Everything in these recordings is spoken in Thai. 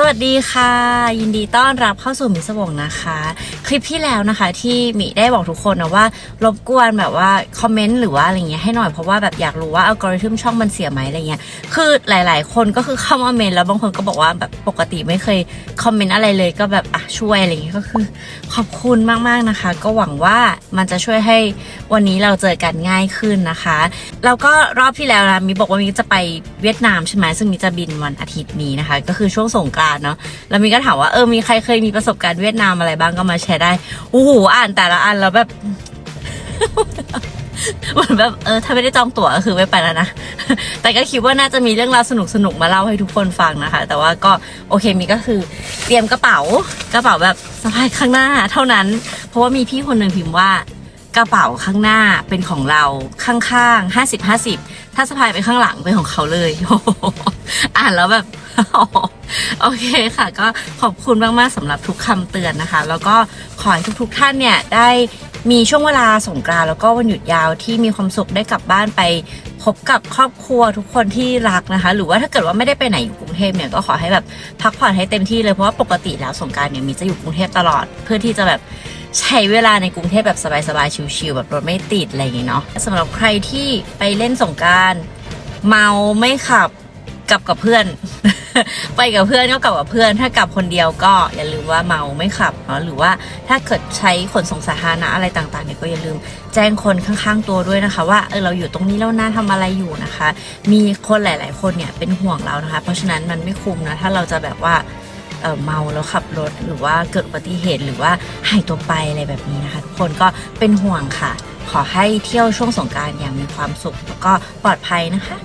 สวัสดีค่ะ ยินดีต้อนรับเข้าสู่มิสวงนะคะ คลิปที่แล้วนะคะ ที่มีได้บอกทุกคนนะว่า รบกวนแบบว่าคอมเมนต์หรือว่าอะไรเงี้ยให้หน่อยเพราะว่าแบบอยากรู้ว่าอัลกอริทึมช่องมันเสียไหมอะไรเงี้ยคือหลาย ๆ คนก็คือเข้ามาเมนแล้วบางคนก็บอกว่าแบบปกติไม่เคยคอมเมนต์อะไรเลยก็แบบอะช่วยอะไรเงี้ยก็คือ ขอบคุณมากๆนะคะ ก็หวังว่ามันจะช่วยให้วันนี้เราเจอกันง่ายขึ้นนะคะแล้วก็รอบที่แล้วนะมีบอกว่ามีจะไปเวียดนามใช่ไหมซึ่งมีจะบินวันอาทิตย์นี้นะคะ ก็คือช่วงสงกรานต์เนาะแล้วมีก็ถามว่าเออมีใครเคยมีประสบการณ์เวียดนามอะไรบ้างก็มาแชร์ได้โอ้โหอ่านแต่ละอันแล้วแบบเหมือนแบบเออถ้าไม่ได้จองตั๋วก็คือไม่ไปแล้วนะ แต่ก็คิดว่าน่าจะมีเรื่องราวสนุกๆมาเล่าให้ทุกคนฟังนะคะ แต่ว่าก็โอเคมีก็คือเตรียมกระเป๋ากระเป๋าแบบสะพายข้างหน้า เท่านั้น เพราะว่ามีพี่คนหนึ่งพิมพ์ว่ากระเป๋าข้างหน้าเป็นของเราข้างๆห้าสิบห้าสิบ ถ้าสะพายไปข้างหลังเป็นของเขาเลยอ่านแล้วแบบโอเคค่ะ ก็ขอบคุณมากๆสำหรับทุกคำเตือนนะคะ แล้วก็ขอให้ทุกๆท่านเนี่ยได้มีช่วงเวลาสงกรานต์แล้วก็วันหยุดยาวที่มีความสุขได้กลับบ้านไปพบกับครอบครัวทุกคนที่รักนะคะ หรือว่าถ้าเกิดว่าไม่ได้ไปไหนอยู่กรุงเทพเนี่ยก็ขอให้แบบพักผ่อนให้เต็มที่เลยเพราะว่าปกติแล้วสงกรารเนี่ยมีจะอยู่กรุงเทพตลอด เพื่อที่จะแบบ ใช้เวลาในกรุงเทพแบบสบายๆ ชิลๆ แบบรถไม่ติดอะไรอย่างเงี้ยเนาะสำหรับใครที่ไปเล่นสงการเมาไม่ขับกลับกับเพื่อน ไปกับเพื่อนก็กลับกับเพื่อน ถ้ากลับคนเดียวก็อย่าลืมว่าเมาไม่ขับเนาะหรือว่าถ้าเกิดใช้ขนส่งสาธารณะอะไรต่างๆเนี่ยก็อย่าลืมแจ้งคนข้างๆตัวด้วยนะคะ ว่าเออเราอยู่ตรงนี้แล้วนะทำอะไรอยู่นะคะ มีคนหลาย ๆ คนเนี่ยเป็นห่วงเรานะคะ เพราะฉะนั้นมันไม่คุ้มนะถ้าเราจะแบบว่า เมาแล้วขับรถหรือว่าเกิดอุบัติเหตุหรือว่าหายตัวไปอะไรแบบนี้นะคะทุกคนก็เป็นห่วงค่ะ ขอให้เที่ยวช่วงสงการอย่างมีความสุขแล้วก็ปลอดภัยนะคะ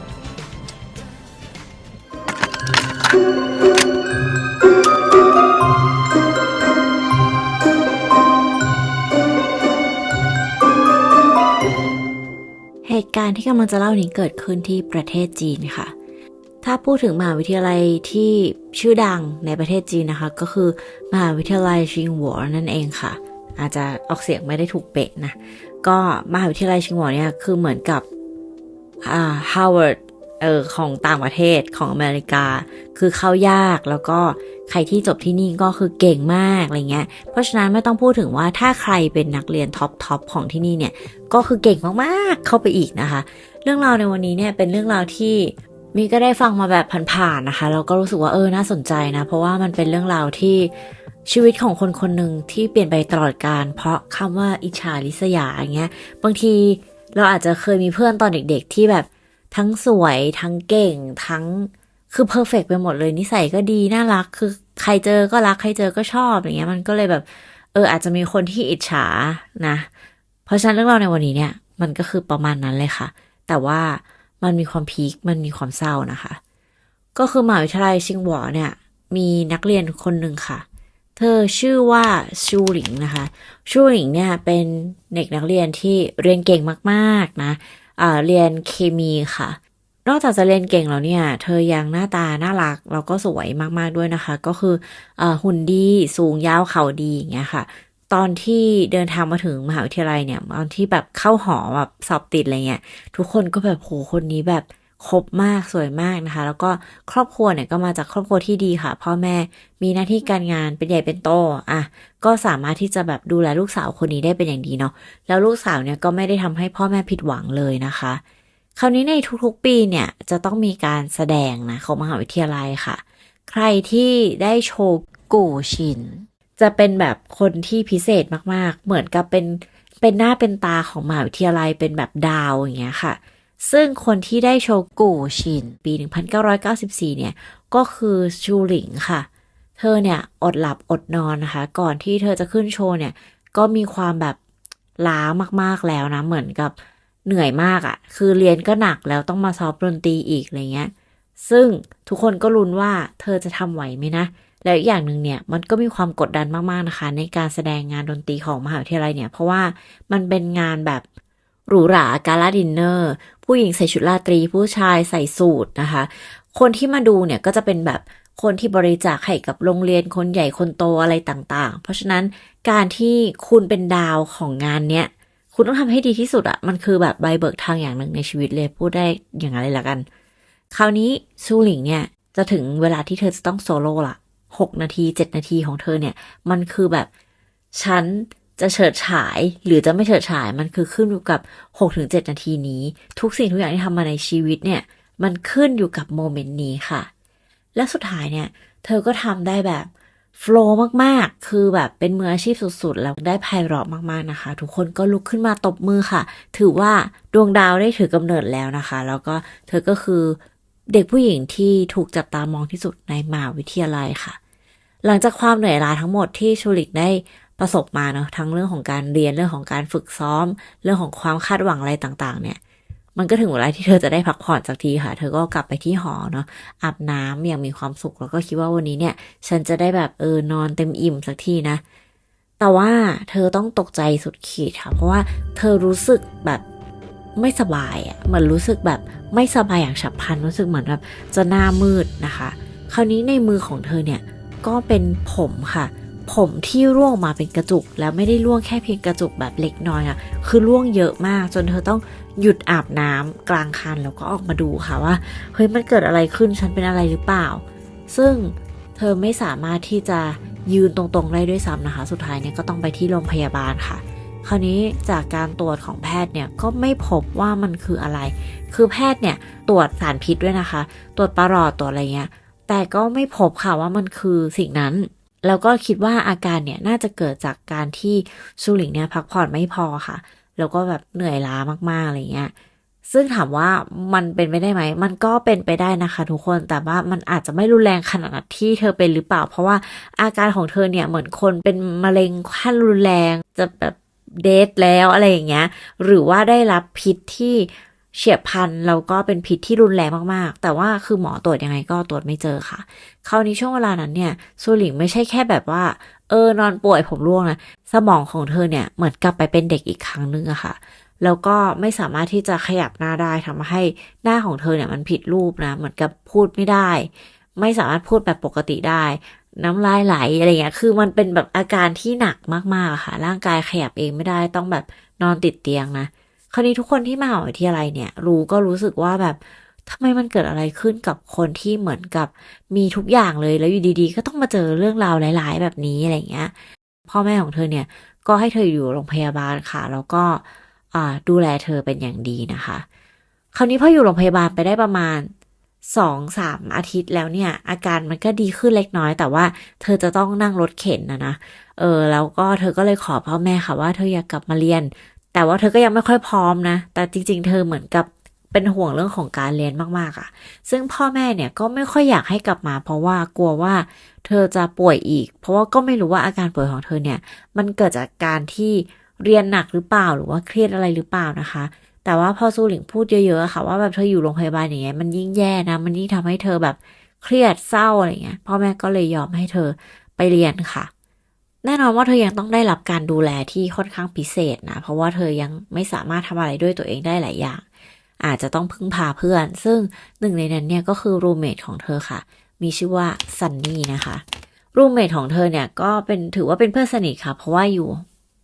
เหตุการณ์ที่กำลังจะเล่านี้เกิดขึ้นที่ประเทศจีนค่ะ ถ้าพูดถึงมหาวิทยาลัยที่ชื่อดังในประเทศจีนนะคะ ก็คือมหาวิทยาลัยชิงหัวนั่นเองค่ะ อาจจะออกเสียงไม่ได้ถูกเป๊ะนะ ก็มหาวิทยาลัยชิงหัวเนี่ยคือเหมือนกับอ่าฮาร์วาร์ดเออของต่างประเทศของอเมริกา คือเข้ายากแล้วก็ใครที่จบที่นี่ก็คือเก่งมากอะไรเงี้ย เพราะฉะนั้นไม่ต้องพูดถึงว่าถ้าใครเป็นนักเรียนท็อปทอปของที่นี่เนี่ย ก็คือเก่งมากๆเข้าไปอีกนะคะ เรื่องราวในวันนี้เนี่ยเป็นเรื่องราวที่ มีก็ได้ฟังมาแบบผ่านๆนะคะแล้วก็รู้สึกว่าเออน่าสนใจนะ เพราะว่ามันเป็นเรื่องราวที่ชีวิตของคนคนหนึ่งที่เปลี่ยนไปตลอดการ เพราะคำว่าอิจฉาริษยาอย่างเงี้ย บางทีเราอาจจะเคยมีเพื่อนตอนเด็กๆ ที่แบบทั้งสวยทั้งเก่งทั้งคือเพอร์เฟกไปหมดเลยนิสัยก็ดีน่ารัก คือใครเจอก็รักใครเจอก็ชอบอย่างเงี้ย มันก็เลยแบบ เอออาจจะมีคนที่อิจฉานะ เพราะฉะนั้นเรื่องราวในวันนี้เนี่ย มันก็คือประมาณนั้นเลยค่ะ แต่ว่า มันมีความพีค มันมีความเศร้านะคะ ก็คือมหาวิทยาลัยชิงหวอเนี่ย มีนักเรียนคนหนึ่งค่ะ เธอชื่อว่าชูหลิงนะคะ ชูหลิงเนี่ยเป็นเด็กนักเรียนที่เรียนเก่งมากๆนะอ่าเรียนเคมีค่ะ นอกจากจะเรียนเก่งแล้วเนี่ย เธอยังหน้าตาน่ารักแล้วก็สวยมากๆด้วยนะคะ ก็คืออหุ่นดี สูงยาวเข่าดีอย่างเงี้ยค่ะ ตอนที่เดินทางมาถึงมหาวิทยาลัยเนี่ย ตอนที่แบบเข้าหอแบบสอบติดอะไรเงี้ย ทุกคนก็แบบโหคนนี้แบบครบมากสวยมากนะคะ แล้วก็ครอบครัวเนี่ยก็มาจากครอบครัวที่ดีค่ะ พ่อแม่มีหน้าที่การงานเป็นใหญ่เป็นโตอะก็สามารถที่จะแบบดูแลลูกสาวคนนี้ได้เป็นอย่างดีเนาะแล้วลูกสาวเนี่ยก็ไม่ได้ทำให้พ่อแม่ผิดหวังเลยนะคะ คราวนี้ในทุกๆปีเนี่ยจะต้องมีการแสดงนะของมหาวิทยาลัยค่ะ ใครที่ได้โชว์กู่ชิน จะเป็นแบบคนที่พิเศษมากๆ เหมือนกับเป็นเป็นหน้าเป็นตาของมหาวิทยาลัยเป็นแบบดาวอย่างเงี้ยค่ะ ซึ่งคนที่ได้โชว์กูชิน ปี 1994 เนี่ย ก็คือชูหลิงค่ะ เธอเนี่ยอดหลับอดนอนนะคะ ก่อนที่เธอจะขึ้นโชว์เนี่ย ก็มีความแบบล้ามากๆแล้วนะ เหมือนกับเหนื่อยมากอะ่ะ คือเรียนก็หนักแล้วต้องมาซ้อมดนตรีอีกอะไรเงี้ย ซึ่งทุกคนก็ลุ้นว่าเธอจะทำไหวไหมนะ แล้วอีกอย่างหนึ่งเนี่ยมันก็มีความกดดันมากๆนะคะ ในการแสดงงานดนตรีของมหาวิทยาลัยเนี่ย เพราะว่ามันเป็นงานแบบหรูหราการาดินเนอร์ ผู้หญิงใส่ชุดราตรี ผู้ชายใส่สูทนะคะ คนที่มาดูเนี่ยก็จะเป็นแบบคนที่บริจาคให้กับโรงเรียนคนใหญ่คนโตอะไรต่าง ๆ เพราะฉะนั้นการที่คุณเป็นดาวของงานเนี้ยคุณต้องทำให้ดีที่สุดอะมันคือแบบใบเบิกทางอย่างหนึ่งในชีวิตเลยพูดได้อย่างไรละกัน คราวนี้ซูหลิงเนี่ยจะถึงเวลาที่เธอจะต้องโซโล่ละ 6 นาที 7 นาทีของเธอเนี่ย มันคือแบบฉันจะเฉิดฉายหรือจะไม่เฉิดฉายมันคือขึ้นอยู่กับ 6-7 นาทีนี้ ทุกสิ่งทุกอย่างที่ทำมาในชีวิตเนี่ย มันขึ้นอยู่กับโมเมนต์นี้ค่ะ และสุดท้ายเนี่ย เธอก็ทำได้แบบโฟล์มาก ๆ คือแบบเป็นมืออาชีพสุด ๆ แล้วได้ไพเราะมาก ๆ นะคะ ทุกคนก็ลุกขึ้นมาตบมือค่ะ ถือว่าดวงดาวได้ถือกำเนิดแล้วนะคะ แล้วก็เธอก็คือเด็กผู้หญิงที่ถูกจับตามองที่สุดในมหาวิทยาลัยค่ะ หลังจากความเหนื่อยล้าทั้งหมดที่ชูริกได้ประสบมาเนาะทั้งเรื่องของการเรียนเรื่องของการฝึกซ้อม เรื่องของความคาดหวังอะไรต่างๆ เนี่ย มันก็ถึงเวลาที่เธอจะได้พักผ่อนสักทีค่ะ เธอก็กลับไปที่หอเนาะอาบน้ำอย่างมีความสุขแล้วก็คิดว่าวันนี้เนี่ย ฉันจะได้แบบเออนอนเต็มอิ่มสักทีนะ แต่ว่าเธอต้องตกใจสุดขีดค่ะ เพราะว่าเธอรู้สึกแบบไม่สบายอะ่ะเหมือนรู้สึกแบบไม่สบายอย่างฉับพลันรู้สึกเหมือนแบบจะหน้ามืดนะคะ คราวนี้ในมือของเธอเนี่ย ก็เป็นผมค่ะ ผมที่ร่วงมาเป็นกระจุก แล้วไม่ได้ร่วงแค่เพียงกระจุกแบบเล็กน้อยอะคือร่วงเยอะมากจนเธอต้องหยุดอาบน้ำกลางคันแล้วก็ออกมาดูค่ะว่าเฮ้ยมันเกิดอะไรขึ้นฉันเป็นอะไรหรือเปล่า ซึ่งเธอไม่สามารถที่จะยืนตรงๆได้ด้วยซ้ำนะคะ สุดท้ายเนี่ยก็ต้องไปที่โรงพยาบาลค่ะ คราวนี้จากการตรวจของแพทย์เนี่ยก็ไม่พบว่ามันคืออะไร คือแพทย์เนี่ยตรวจสารพิษด้วยนะคะ ตรวจปรอดตรวจอะไรเงี้ย แต่ก็ไม่พบค่ะว่ามันคือสิ่งนั้น แล้วก็คิดว่าอาการเนี่ยน่าจะเกิดจากการที่ซูหลิงเนี่ยพักผ่อนไม่พอค่ะ แล้วก็แบบเหนื่อยล้ามากๆอะไรเงี้ยซึ่งถามว่ามันเป็นไปได้ไหม มันก็เป็นไปได้นะคะทุกคน แต่ว่ามันอาจจะไม่รุนแรงขนาดที่เธอเป็นหรือเปล่า เพราะว่าอาการของเธอเนี่ยเหมือนคนเป็นมะเร็งขั้นรุนแรงจะแบบเดทแล้วอะไรอย่างเงี้ย หรือว่าได้รับพิษที่ เฉียบพันแล้วก็เป็นพิษที่รุนแรงมากๆ แต่ว่าคือหมอตรวจยังไงก็ตรวจไม่เจอค่ะ คราวนี้ช่วงเวลานั้นเนี่ยซูหลิงไม่ใช่แค่แบบว่า เออนอนป่วยผมร่วงนะสมองของเธอเนี่ยเหมือนกลับไปเป็นเด็กอีกครั้งนึงอะค่ะ แล้วก็ไม่สามารถที่จะขยับหน้าได้ทำให้หน้าของเธอเนี่ยมันผิดรูปนะ เหมือนกับพูดไม่ได้ ไม่สามารถพูดแบบปกติได้ น้ำลายไหลอะไรเงี้ย คือมันเป็นแบบอาการที่หนักมากๆค่ะ ร่างกายขยับเองไม่ได้ต้องแบบนอนติดเตียงนะ คราวนี้ทุกคนที่มาหาวิทยาลัยเนี่ย รู้ก็รู้สึกว่าแบบทำไมมันเกิดอะไรขึ้นกับคนที่เหมือนกับมีทุกอย่างเลยแล้วอยู่ดีๆ ก็ต้องมาเจอเรื่องราวหลาย ๆ แบบนี้อะไรเงี้ย พ่อแม่ของเธอเนี่ยก็ให้เธออยู่โรงพยาบาลค่ะ แล้วก็ดูแลเธอเป็นอย่างดีนะคะ คราวนี้พออยู่โรงพยาบาลไปได้ประมาณสองสามอาทิตย์แล้วเนี่ย อาการมันก็ดีขึ้นเล็กน้อย แต่ว่าเธอจะต้องนั่งรถเข็นนะนะเออแล้วก็เธอก็เลยขอพ่อแม่ค่ะว่าเธออยากกลับมาเรียน แต่ว่าเธอก็ยังไม่ค่อยพร้อมนะ แต่จริง ๆ เธอเหมือนกับเป็นห่วงเรื่องของการเรียนมากๆอะ่ะ ซึ่งพ่อแม่เนี่ยก็ไม่ค่อยอยากให้กลับมา เพราะว่ากลัวว่าเธอจะป่วยอีก เพราะว่าก็ไม่รู้ว่าอาการป่วยของเธอเนี่ย มันเกิดจากการที่เรียนหนักหรือเปล่าหรือว่าเครียดอะไรหรือเปล่านะคะ แต่ว่าพอซูหลิงพูดเยอะๆค่ะ ว่าแบบเธออยู่โรงพยาบาลอย่างเงี้ยมันยิ่งแย่นะ มันยิ่งทำให้เธอแบบเครียดเศร้าอะไรเงี้ยพ่อแม่ก็เลยยอมให้เธอไปเรียนค่ะ แน่นอนว่าเธอยังต้องได้รับการดูแลที่ค่อนข้างพิเศษนะ เพราะว่าเธอยังไม่สามารถทำอะไรด้วยตัวเองได้หลายอย่าง อาจจะต้องพึ่งพาเพื่อน ซึ่งหนึ่งในนั้นเนี่ยก็คือรูเมทของเธอค่ะ มีชื่อว่าซันนี่นะคะรูเมทของเธอเนี่ยก็เป็นถือว่าเป็นเพื่อนสนิทค่ะ เพราะว่าอยู่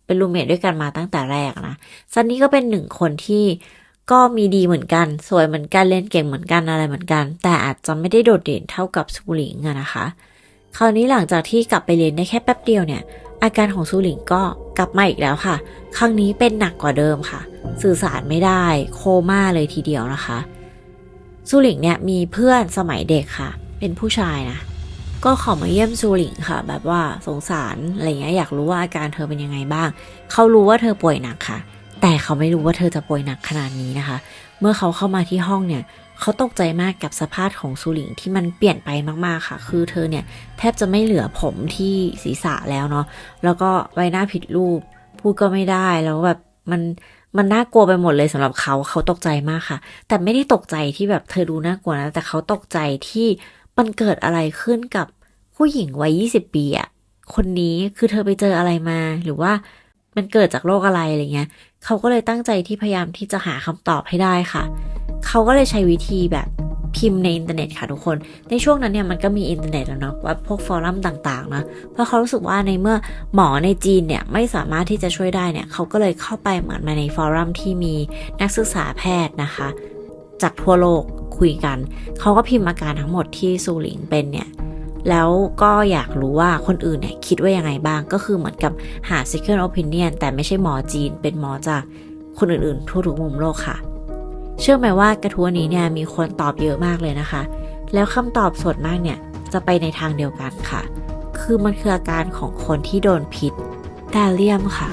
เป็นรูเมทด้วยกันมาตั้งแต่แรกนะซันนี่ก็เป็นหนึ่งคนที่ก็มีดีเหมือนกัน สวยเหมือนกันเล่นเก่งเหมือนกันอะไรเหมือนกัน แต่อาจจะไม่ได้โดดเด่นเท่ากับซูหลิงอะนะคะ คราวนี้หลังจากที่กลับไปเรียนได้แค่แป๊บเดียวเนี่ย อาการของซูหลิงก็กลับมาอีกแล้วค่ะ ครั้งนี้เป็นหนักกว่าเดิมค่ะ สื่อสารไม่ได้โคม่าเลยทีเดียวนะคะซูหลิงเนี่ยมีเพื่อนสมัยเด็กค่ะ เป็นผู้ชายนะก็ขอมาเยี่ยมซูหลิงค่ะ แบบว่าสงสารอะไรเงี้ยอยากรู้ว่าอาการเธอเป็นยังไงบ้าง เขารู้ว่าเธอป่วยหนักค่ะ แต่เขาไม่รู้ว่าเธอจะป่วยหนักขนาดนี้นะคะ เมื่อเขาเข้ามาที่ห้องเนี่ย เขาตกใจมากกับสภาพของซูหลิงที่มันเปลี่ยนไปมากๆค่ะ คือเธอเนี่ยแทบจะไม่เหลือผมที่ศีรษะแล้วเนาะ แล้วก็ใบหน้าผิดรูป พูดก็ไม่ได้ แล้วแบบมันมันน่ากลัวไปหมดเลยสำหรับเขาเขาตกใจมากค่ะ แต่ไม่ได้ตกใจที่แบบเธอดูน่ากลัวนะ แต่เขาตกใจที่มันเกิดอะไรขึ้นกับผู้หญิงวัย 20 ปีอะคนนี้คือเธอไปเจออะไรมา หรือว่า มันเกิดจากโรคอะไรอะไรเงี้ย เขาก็เลยตั้งใจที่พยายามที่จะหาคำตอบให้ได้ค่ะ เขาก็เลยใช้วิธีแบบพิมพ์ในอินเทอร์เน็ตค่ะทุกคน ในช่วงนั้นเนี่ยมันก็มีอินเทอร์เน็ตแล้วเนาะว่าพวกฟอรัมต่างๆนะเพราะเขารู้สึกว่าในเมื่อหมอในจีนเนี่ยไม่สามารถที่จะช่วยได้เนี่ยเขาก็เลยเข้าไปเหมือนมาในฟอรัมที่มีนักศึกษาแพทย์นะคะ จากทั่วโลกคุยกัน เขาก็พิมพ์อาการทั้งหมดที่ซูหลิงเป็นเนี่ย แล้วก็อยากรู้ว่าคนอื่นเนี่ยคิดว่ายังไงบ้างก็คือเหมือนกับหา second opinion แต่ไม่ใช่หมอจีน เป็นหมอจากคนอื่นๆ ทั่วทุกมุมโลกค่ะ เชื่อไหมว่ากระทู้นี้เนี่ยมีคนตอบเยอะมากเลยนะคะ แล้วคำตอบส่วนมากเนี่ยจะไปในทางเดียวกันค่ะ คือมันคืออาการของคนที่โดนพิษทาเลียมค่ะ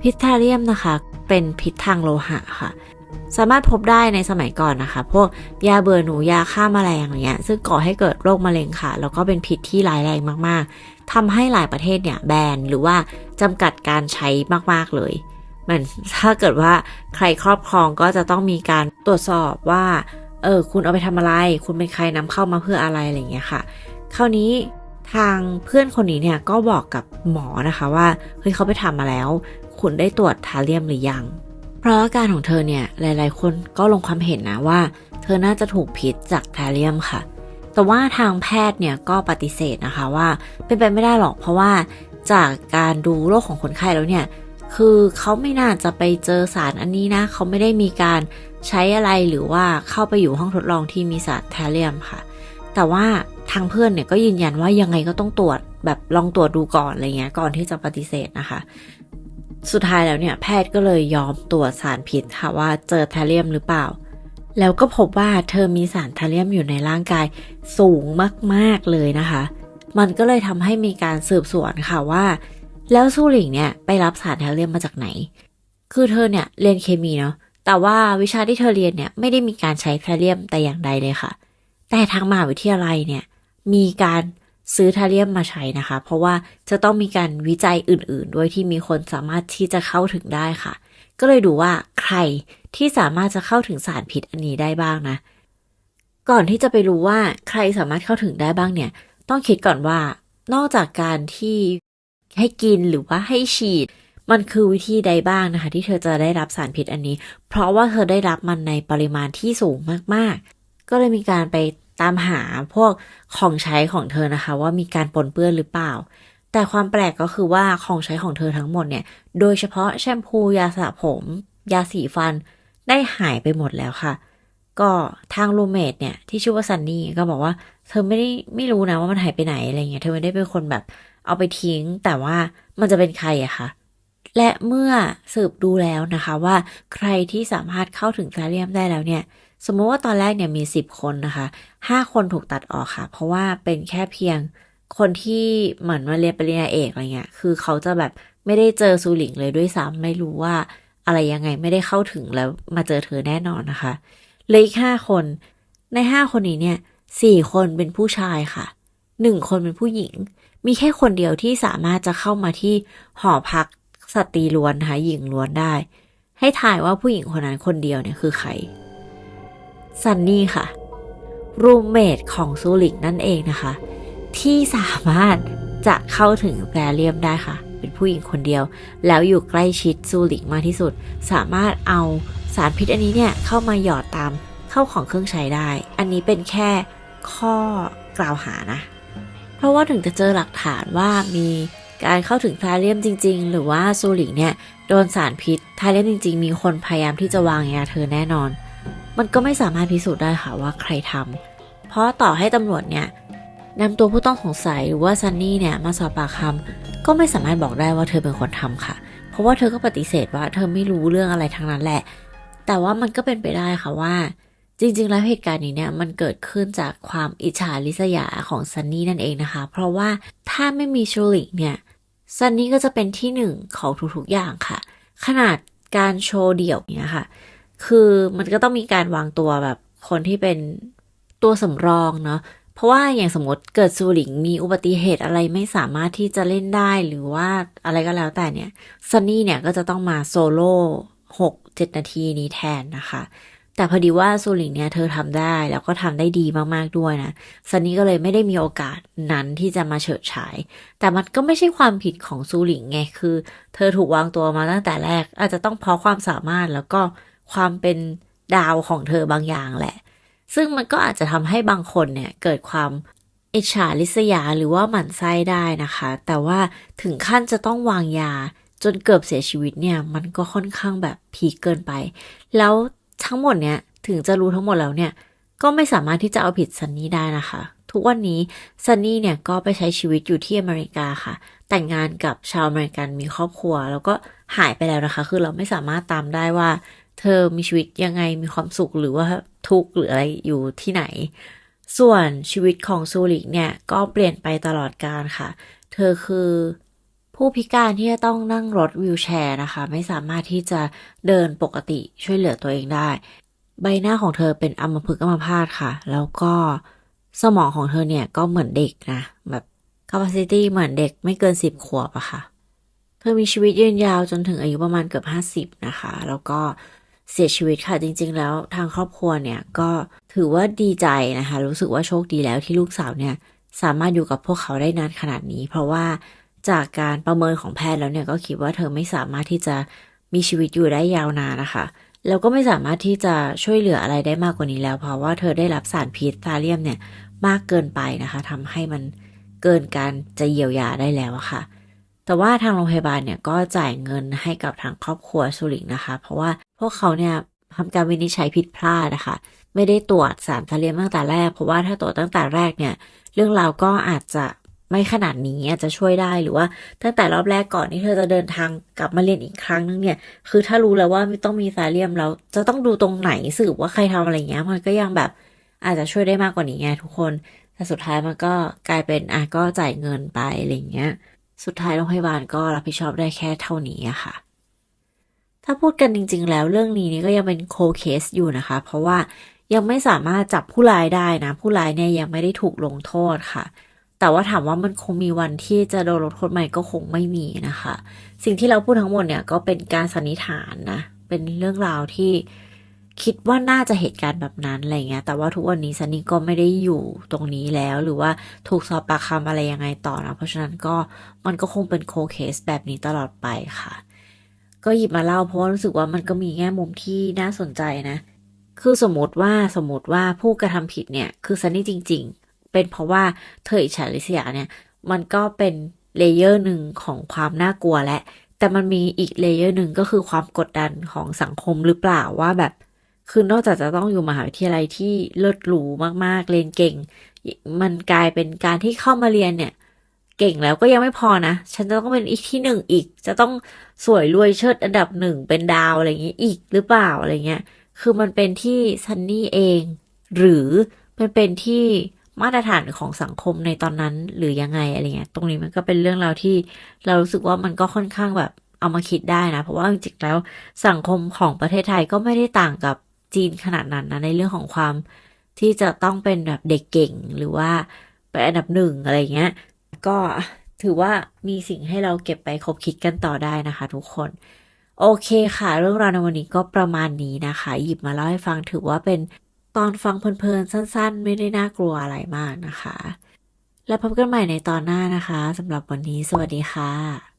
พิษทาเลียมนะคะ เป็นพิษทางโลหะค่ะ สามารถพบได้ในสมัยก่อนนะคะ พวกยาเบื่อหนูยาฆ่าแมลงอะไรเงี้ย ซึ่งก่อให้เกิดโรคมะเร็งค่ะ แล้วก็เป็นพิษที่ร้ายแรงมากๆทำให้หลายประเทศเนี่ยแบนหรือว่าจำกัดการใช้มากๆเลยเหมือนถ้าเกิดว่าใครครอบครองก็จะต้องมีการตรวจสอบว่า เออ คุณเอาไปทำอะไร คุณเป็นใครนำเข้ามาเพื่ออะไรอะไรอย่างเงี้ยค่ะ คราวนี้ทางเพื่อนคนนี้เนี่ยก็บอกกับหมอนะคะว่า เฮ้ยเขาไปทำมาแล้ว คุณได้ตรวจทาเลียมหรือยัง เพราะอาการของเธอเนี่ยหลาย ๆ คนก็ลงความเห็นนะว่า เธอน่าจะถูกพิษจากทเลียมค่ะ แต่ว่าทางแพทย์เนี่ยก็ปฏิเสธนะคะว่าเป็นไปไม่ได้หรอกเพราะว่าจากการดูโรคของคนไข้แล้วเนี่ยคือเขาไม่น่าจะไปเจอสารอันนี้นะ เขาไม่ได้มีการใช้อะไรหรือว่าเข้าไปอยู่ห้องทดลองที่มีสารทเลียมค่ะ แต่ว่าทางเพื่อนเนี่ยก็ยืนยันว่ายังไงก็ต้องตรวจแบบลองตรวจดูก่อนอะไรเงี้ยก่อนที่จะปฏิเสธนะคะ สุดท้ายแล้วเนี่ยแพทย์ก็เลยยอมตรวจสารพิษค่ะว่าเจอแทาเลียมหรือเปล่า แล้วก็พบว่าเธอมีสารแทาเลียมอยู่ในร่างกายสูงมากๆเลยนะคะ มันก็เลยทำให้มีการสืบสวนค่ะว่า แล้วซูหลิงเนี่ยไปรับสารแทาเลียมมาจากไหน คือเธอเนี่ยเรียนเคมีเนาะแต่ว่าวิชาที่เธอเรียนเนี่ยไม่ได้มีการใช้แทาเลียมแต่อย่างใดเลยค่ะ แต่ทางมหาวิทยาลัยเนี่ยมีการ ซื้อทาเลียมมาใช้นะคะ เพราะว่าจะต้องมีการวิจัยอื่น ๆ ด้วยที่มีคนสามารถที่จะเข้าถึงได้ค่ะ ก็เลยดูว่าใครที่สามารถจะเข้าถึงสารพิษอันนี้ได้บ้างนะ ก่อนที่จะไปรู้ว่าใครสามารถเข้าถึงได้บ้างเนี่ย ต้องคิดก่อนว่านอกจากการที่ให้กินหรือว่าให้ฉีด มันคือวิธีใดบ้างนะคะ ที่เธอจะได้รับสารพิษอันนี้ เพราะว่าเธอได้รับมันในปริมาณที่สูงมากๆ ก็เลยมีการไป ตามหาพวกของใช้ของเธอนะคะ ว่ามีการปนเปื้อนหรือเปล่า แต่ความแปลกก็คือว่าของใช้ของเธอทั้งหมดเนี่ย โดยเฉพาะแชมพูยาสระผม ยาสีฟันได้หายไปหมดแล้วค่ะ ก็ทางรูเมทเนี่ยที่ชื่อว่าซันนี่ก็บอกว่า เธอไม่ได้ไม่รู้นะว่ามันหายไปไหนอะไรเงี้ยเธอไม่ได้เป็นคนแบบเอาไปทิ้ง แต่ว่ามันจะเป็นใครอะคะและเมื่อสืบดูแล้วนะคะว่าใครที่สามารถเข้าถึงทาเลียมได้แล้วเนี่ย สมมติว่าตอนแรกเนี่ยมี 10 คนนะคะ5คนถูกตัดออกค่ะ เพราะว่าเป็นแค่เพียงคนที่เหมือนมาเรียนปริญญาเอกอะไรเงี้ย คือเขาจะแบบไม่ได้เจอซูหลิงเลยด้วยซ้ำไม่รู้ว่าอะไรยังไงไม่ได้เข้าถึงแล้วมาเจอเธอแน่นอนนะคะเหลยอีกห้าคนในห้าคนนี้เนี่ยสี่คนเป็นผู้ชายค่ะหนึ่งคนเป็นผู้หญิง มีแค่คนเดียวที่สามารถจะเข้ามาที่หอพักสตรีล้วนนะคะหญิงล้วนได้ ให้ถ่ายว่าผู้หญิงคนนั้นคนเดียวเนี่ยคือใคร ซันนี่ค่ะ รูมเมทของซูริกนั่นเองนะคะ ที่สามารถจะเข้าถึงแปรเลียมได้ค่ะ เป็นผู้หญิงคนเดียว แล้วอยู่ใกล้ชิดซูริกมากที่สุด สามารถเอาสารพิษอันนี้เนี่ยเข้ามาหยอดตามเข้าของเครื่องใช้ได้ อันนี้เป็นแค่ข้อกล่าวหานะ เพราะว่าถึงจะเจอหลักฐานว่ามีการเข้าถึงทาเลียมจริง ๆ หรือว่าซูริกเนี่ยโดนสารพิษทาเลียมจริง ๆ มีคนพยายามที่จะวางยาเธอแน่นอน มันก็ไม่สามารถพิสูจน์ได้ค่ะว่าใครทำเพราะต่อให้ตำรวจเนี่ยนำตัวผู้ต้องสงสัยหรือว่าซันนี่เนี่ยมาสอบปากคำก็ไม่สามารถบอกได้ว่าเธอเป็นคนทำค่ะ เพราะว่าเธอก็ปฏิเสธว่าเธอไม่รู้เรื่องอะไรทั้งนั้นแหละ แต่ว่ามันก็เป็นไปได้ค่ะว่า จริง ๆ แล้วเหตุการณ์นี้เนี่ยมันเกิดขึ้นจากความอิจฉาริษยาของซันนี่นั่นเองนะคะ เพราะว่าถ้าไม่มีชูริกเนี่ยซันนี่ก็จะเป็นที่หนึ่งของทุกๆอย่างค่ะ ขนาดการโชว์เดี่ยวเนี่ยค่ะ คือมันก็ต้องมีการวางตัวแบบคนที่เป็นตัวสำรองเนาะเพราะว่าอย่างสมมติเกิดซูหลิงมีอุบัติเหตุอะไรไม่สามารถที่จะเล่นได้หรือว่าอะไรก็แล้วแต่เนี่ยซันนี่เนี่ยก็จะต้องมาโซโล่หกเจ็ดนาทีนี้แทนนะคะ แต่พอดีว่าซูหลิงเนี่ยเธอทำได้แล้วก็ทำได้ดีมากๆด้วยนะซันนี่ก็เลยไม่ได้มีโอกาสนั้นที่จะมาเฉิดฉาย แต่มันก็ไม่ใช่ความผิดของซูหลิงไงคือ เธอถูกวางตัวมาตั้งแต่แรก อาจจะต้องเพราะความสามารถแล้วก็ ความเป็นดาวของเธอบางอย่างแหละ ซึ่งมันก็อาจจะทำให้บางคนเนี่ยเกิดความอิจฉาริษยาหรือว่าหมั่นไส้ได้นะคะ แต่ว่าถึงขั้นจะต้องวางยาจนเกือบเสียชีวิตเนี่ย มันก็ค่อนข้างแบบพีเกินไป แล้วทั้งหมดเนี่ยถึงจะรู้ทั้งหมดแล้วเนี่ย ก็ไม่สามารถที่จะเอาผิดซันนี่ได้นะคะ ทุกวันนี้ซันนี่เนี่ยก็ไปใช้ชีวิตอยู่ที่อเมริกาค่ะ แต่งงานกับชาวอเมริกันมีครอบครัว แล้วก็หายไปแล้วนะคะ คือเราไม่สามารถตามได้ว่า เธอมีชีวิตยังไงมีความสุขหรือว่าทุกข์หรืออะไรอยู่ที่ไหน ส่วนชีวิตของซูริกเนี่ยก็เปลี่ยนไปตลอดกาลค่ะ เธอคือผู้พิการที่จะต้องนั่งรถวิวแชร์นะคะ ไม่สามารถที่จะเดินปกติช่วยเหลือตัวเองได้ ใบหน้าของเธอเป็นอัมพฤกษ์อัมพาตค่ะ แล้วก็สมองของเธอเนี่ยก็เหมือนเด็กนะ แบบ capacity เหมือนเด็กไม่เกินสิบขวบอะค่ะ เธอมีชีวิตยืนยาวจนถึงอายุประมาณเกือบห้าสิบ50นะคะ แล้วก็ เสียชีวิตค่ะจริง ๆ แล้วทางครอบครัวเนี่ยก็ถือว่าดีใจนะคะ รู้สึกว่าโชคดีแล้วที่ลูกสาวเนี่ยสามารถอยู่กับพวกเขาได้นานขนาดนี้ เพราะว่าจากการประเมินของแพทย์แล้วเนี่ยก็คิดว่าเธอไม่สามารถที่จะมีชีวิตอยู่ได้ยาวนานนะคะแล้วก็ไม่สามารถที่จะช่วยเหลืออะไรได้มากกว่านี้แล้ว เพราะว่าเธอได้รับสารพิษทาเลียมเนี่ยมากเกินไปนะคะทำให้มันเกินการจะเยียวยาได้แล้วอะค่ะ แต่ว่าทางโรงพยาบาลเนี่ยก็จ่ายเงินให้กับทางครอบครัวสุริงนะคะ เพราะว่าพวกเขาเนี่ยทำการวินิจฉัยผิดพลาดนะคะ ไม่ได้ตรวจสารทาเลียมตั้งแต่แรก เพราะว่าถ้าตรวจตั้งแต่แรกเนี่ย เรื่องราวก็อาจจะไม่ขนาดนี้อาจจะช่วยได้หรือว่าตั้งแต่รอบแรกก่อนที่เธอจะเดินทางกลับมาเรียนอีกครั้งนึงเนี่ย คือถ้ารู้แล้วว่าไม่ต้องมีซาเลียมแล้ว จะต้องดูตรงไหนสืบว่าใครทำอะไรเงี้ย มันก็ยังแบบอาจจะช่วยได้มากกว่านี้ไงทุกคน แต่สุดท้ายมันก็กลายเป็นอะก็จ่ายเงินไปอะไรเงี้ย สุดท้ายโรงพยาบาลก็รับผิดชอบได้แค่เท่านี้อะค่ะ ถ้าพูดกันจริง ๆ แล้วเรื่องนี้นี่ก็ยังเป็นโคเคสอยู่นะคะ เพราะว่ายังไม่สามารถจับผู้ร้ายได้นะ ผู้ร้ายเนี่ยยังไม่ได้ถูกลงโทษค่ะ แต่ว่าถามว่ามันคงมีวันที่จะโดนลงโทษไหม่ก็คงไม่มีนะคะ สิ่งที่เราพูดทั้งหมดเนี่ยก็เป็นการสันนิษฐานนะ เป็นเรื่องราวที่ คิดว่าน่าจะเหตุการณ์แบบนั้นอะไรเงี้ย แต่ว่าทุกวันนี้ซันนี่ก็ไม่ได้อยู่ตรงนี้แล้ว หรือว่าถูกสอบปากคำอะไรยังไงต่อนะ เพราะฉะนั้นก็มันก็คงเป็นโคเคสแบบนี้ตลอดไปค่ะ ก็หยิบมาเล่าเพราะว่ารู้สึกว่ามันก็มีแง่มุมที่น่าสนใจนะ คือสมมติว่าสมมติว่าผู้กระทำผิดเนี่ย คือซันนี่จริง ๆ เป็นเพราะว่าเธออิจฉาริษยาเนี่ย มันก็เป็นเลเยอร์หนึ่งของความน่ากลัวและ แต่มันมีอีกเลเยอร์หนึ่งก็คือความกดดันของสังคมหรือเปล่าว่าแบบ คือนอกจากจะต้องอยู่มหาวิทยาลัยที่เลิศหรูมากๆ เรียนเก่ง มันกลายเป็นการที่เข้ามาเรียนเนี่ย เก่งแล้วก็ยังไม่พอนะ ฉันจะต้องเป็นอีกที่หนึ่งอีก จะต้องสวยรวยเชิดอันดับหนึ่งเป็นดาวอะไรอย่างเงี้ยอีกหรือเปล่าอะไรเงี้ย คือมันเป็นที่ซันนี่เอง หรือมันเป็นที่มาตรฐานของสังคมในตอนนั้นหรือยังไงอะไรเงี้ย ตรงนี้มันก็เป็นเรื่องราวที่เรารู้สึกว่ามันก็ค่อนข้างแบบเอามาคิดได้นะ เพราะว่าจริงๆแล้วสังคมของประเทศไทยก็ไม่ได้ต่างกับ จีนขนาดนั้นนะในเรื่องของความที่จะต้องเป็นแบบเด็กเก่งหรือว่าเป็นอันดับหนึ่งอะไรเงี้ย ก็ถือว่ามีสิ่งให้เราเก็บไปคบคิดกันต่อได้นะคะทุกคน โอเคค่ะ เรื่องราวในวันนี้ก็ประมาณนี้นะคะ หยิบมาเล่าให้ฟังถือว่าเป็นตอนฟังเพลินๆสั้น ๆ ไม่ได้น่ากลัวอะไรมากนะคะ แล้วพบกันใหม่ในตอนหน้านะคะสำหรับวันนี้สวัสดีค่ะ